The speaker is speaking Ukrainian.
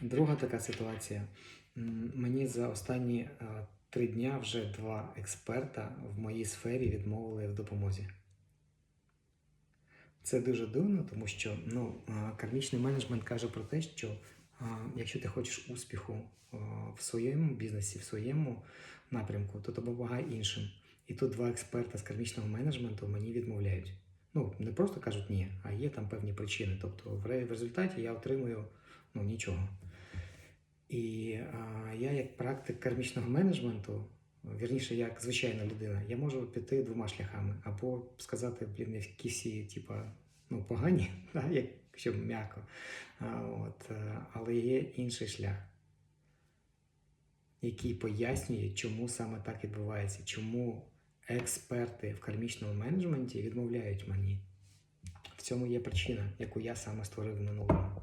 Друга така ситуація. Мені за останні е, три дня вже два експерта в моїй сфері відмовили в допомозі. Це дуже дивно, тому що ну, е, кармічний менеджмент каже про те, що е, якщо ти хочеш успіху в своєму бізнесі, в своєму напрямку, то допомагай іншим. І тут два експерта з кармічного менеджменту мені відмовляють. Ну, не просто кажуть ні, а є там певні причини. Тобто, в результаті я отримую ну, нічого. І а, я, як практик кармічного менеджменту, вірніше, як звичайна людина, я можу піти двома шляхами. Або сказати, блін, які всі, типа, ну, погані, да, якщо м'яко. А, от, е, але є інший шлях, який пояснює, чому саме так відбувається, чому експерти в кармічному менеджменті відмовляють мені. В цьому є причина, яку я саме створив в минулому.